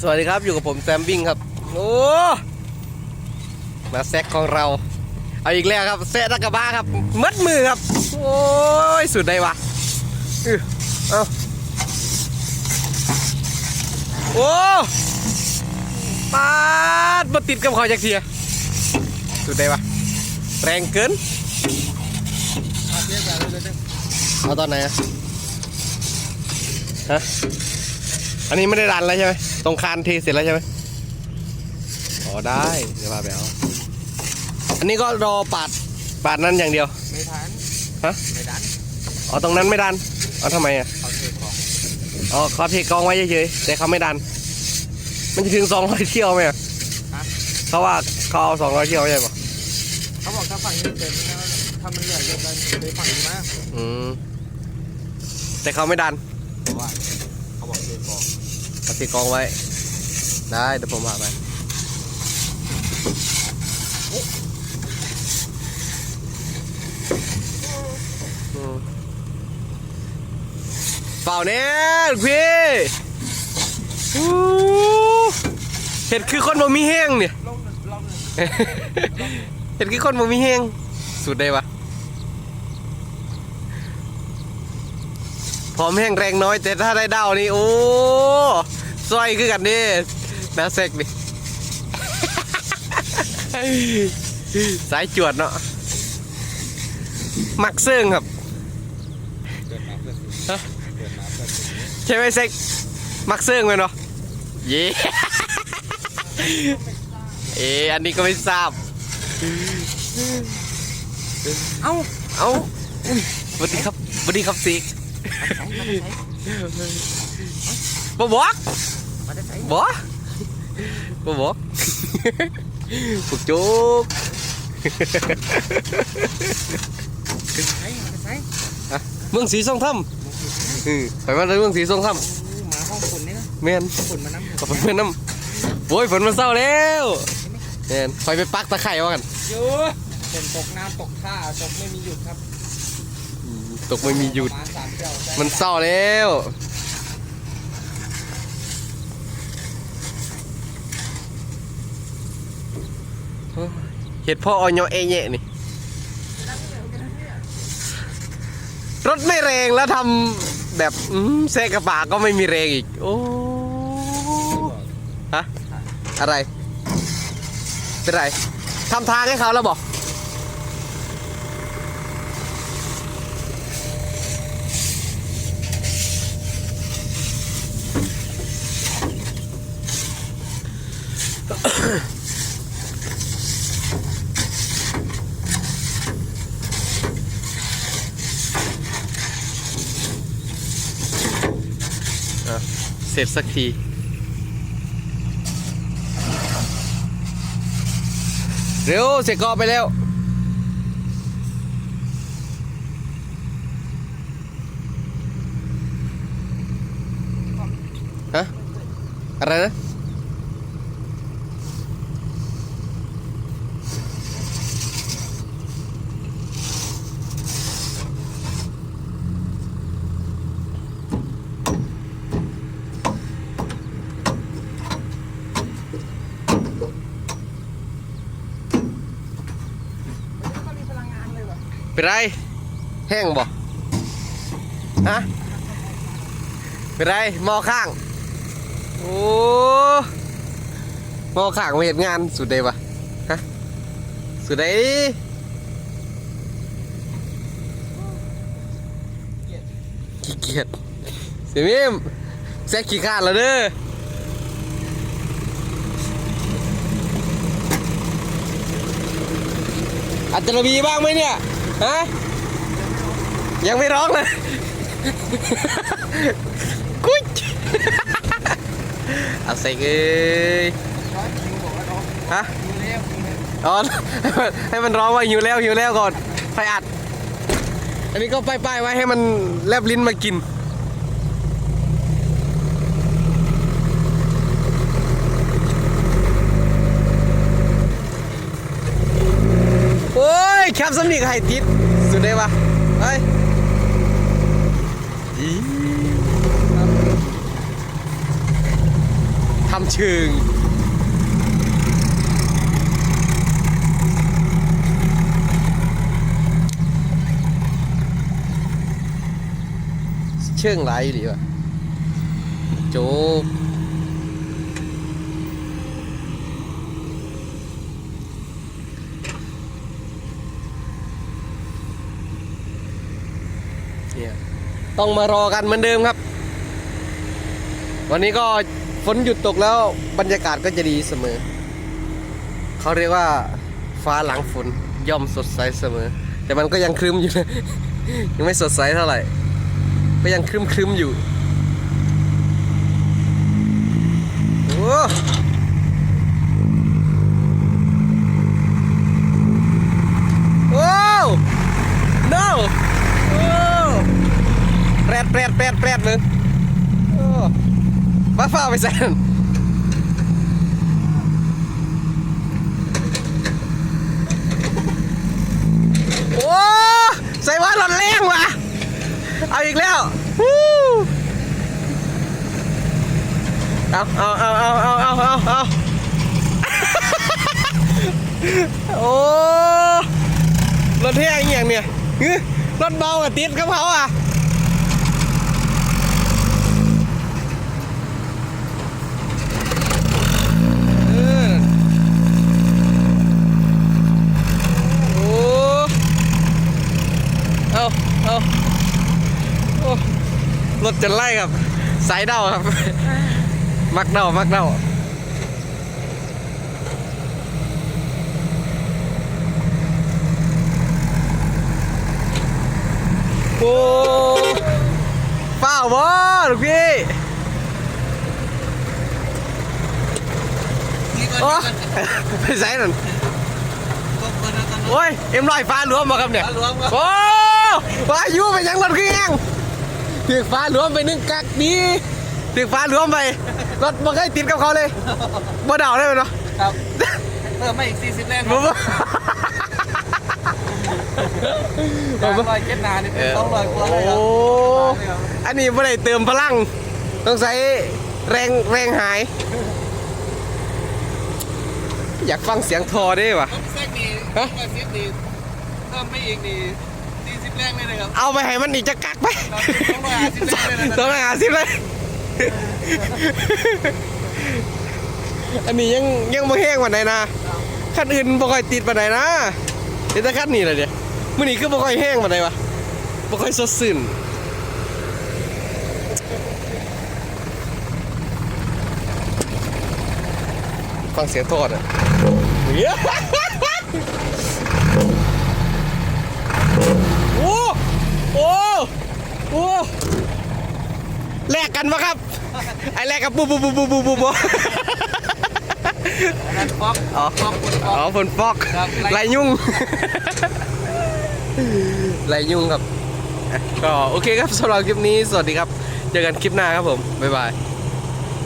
สวัสดีครับอยู่กับผมแซมบิ้งครับ โอ้มาแซกของเรา เอาอีกแล้วครับแซะตะกะบ้าครับ มัดมือครับ โอ้ย สุดได้วะอื้อเอาโอ้ปาดมาติดกับเขาจากเทียสุดได้วะแรงเกินเอาตอนไหนอะฮะ อันนี้ไม่ได้ดันแล้วใช่ไหมตรงคานเทเสร็จแล้วใช่ไหมอ๋อได้เดี๋ยวพาไปเอาอันนี้ก็รอปาดปาดนั่นอย่างเดียว ไม่ทันฮะไม่ดันอ๋อตรงนั้นไม่ดันอ๋อทำไมอะเขาเทของอ๋อเขาเทกองไว้เฉยๆแต่เขาไม่ดัน มันจะถึงสองร้อยเที่ยวไหมอะเขาว่าเขาเอาสองร้อยเที่ยวใช่ปะเขาบอกถ้าฝั่งนี้เต็มนะถ้ามันเหลือเยอะกันเลยฝั่งนี้มากอืมแต่เขาไม่ดันเพราะว่าเขาบอกเทของ เขาเทกองไว้ ได้เดี๋ยวผมพาไปอืมเปล่าเนี่ยพี่เห็ดคือคนบ่มีแห้งเนี่ยเห็ดคือคนบ่มีแห้งสุดได้ปะพร้อมแห้งแรงน้อยแต่ถ้าได้เด้านี่โอ้ ซอยคือกันนี่นาเซกนี่สายจวดเนาะมักเซิงครับใช่ไหมเซ็กมักเซิงไหมเนาะเย่เอออันนี้ก็ไม่ทราบ เอ้าเอ้าสวัสดีครับสวัสดีครับสิก บอบอกมาได้ใช้บอบอบอกปุกจุกใช้มาได้ใช้เมืองสีทรงถ้ำอือไปมาเลยเมืองสีทรงถ้มาห้องฝนนี่นะำแมนฝนมาน้ำขอบคุณเพื่อนน้ำโอ้ยฝนมันเศร้าแล้วแมนคอยไปปักตะไคร่ว่ากันเยอะฝนตกน้ำตกท่าตกไม่มีหยุดครับ ตกไม่มีหยุดประมาณสามเจ้าได้มันเศร้าแล้ว เห็ดพ่อออยเอเยะนี่ รถไม่แรงแล้วทำแบบอแซกกระบะก็ไม่มีแรงอีก โอ้ฮะอะไร เป็นไรทำทางให้เขาแล้วบอก เสร็จสักทีเร็วเสร็จกอไปแล้ว ฮะ อะไรนะ มีพลังงาน เป็นไร แห้งบ่ฮะเป็นไรมอข้าง โอ้มอข้างมาเห็นงานสุดเดปะฮะสุดเดขี้เกียจเสียมิมแซกขี้ขาดแล้วเด้ออัจจะมีบ้างไหมเนี่ย ฮะยังไม่ร้องเลยกุ๊ยเอาใส่เอ้ยร้อยคิวบอกว่าร้องฮะร้อ๋อให้มันร้องว่าหิวแล้วหิวแล้วก่อนไปอัด อันนี้ก็ป้ายๆไว้ให้มันแลบลิ้นมากิน โอ้ ยแคปสมิกไฮติดสุดเลยปะเฮ้ยทำเชิงเชื่องไรหรือวะโจ๊ก เนี่ยต้องมารอกันเหมือนเดิมครับ วันนี้ก็ฝนหยุดตกแล้วบรรยากาศก็จะดีเสมอ เขาเรียกว่าฟ้าหลังฝนย่อมสดใสเสมอ แต่มันก็ยังครึมอยู่นะยังไม่สดใสเท่าไหร่ ก็ยังครึมครึมๆอยู่โอ้ no โอ้ แปดแปดเลยบ้าฟ้าไปใส่นั่นโอ้ใส่ว่าหลอนแรงว่ะ เอาอีกแล้วเอาเอาเอาเอาเอาเอาเอาเอาโอ้รถแท้อย่างเนี่ยรถเบาอะติดกับเขาอะเออโอ้ เอาเอาโอ้รถจะไล่ครับ สายเดาครับ มักเดามักเดาโอ้เปล่าบ่ลูกพี่โอ้ไปใส่นั่นโอ้ย เอ็มลอยฟ้าหลวมมาครับเนี่ยฟ้า หลวมครับโอ้วายุไปยังรถเครื่องถือฟ้าหลวมไปหนึ่งกักดีถือฟ้าหลวมไปรถมันเคยติดกับเขาเลยบ่เดาได้ไหมเนาะครับเพิ่มมาอีก40แรงคบ่รับบ่สามร้อยเจ็ดนานี่เป็นสองร้อยกว่าเลยครับโอ้อันนี้ไม่ได้เติมพลัง ต้องใช้แรงแรงหาย อยากฟังเสียงทอได้ปะผมแซกนี่ฮะร้อยสิบนี่เพิ่มไปอีกนี่40 แรงเลยนะครับเอาไปให้มันอีกจะกักไปครับ250ต้องหาสิบเลยอันนี้ยังยังไม่แห้งกว่าไหนนะคันอื่นบ่ค่อยติดปานไหนนะเดี๋ยวแต่คันนี้แหละเดี๋ยวมื้อนี้คือบ่ค่อยแห้งปานไหนวะบ่ค่อยสดชื่นฟังเสียงทอดอะเหี้ยโอ้ โอ้โอ้แลกกันปะครับ ไอ้แลกกับปุ๊บปุ๊บปุ๊บปุ๊บปุ๊บปุ๊บนั่นป๊อกอ๋อป๊อกคนป๊อ๋ออกฝนฟอกครับไล่ไรยุ่งไรยุ่งครับอะก็โอเคครับสำหรับคลิปนี้สวัสดีครับ เจอกันคลิปหน้าครับผม บ๊ายบาย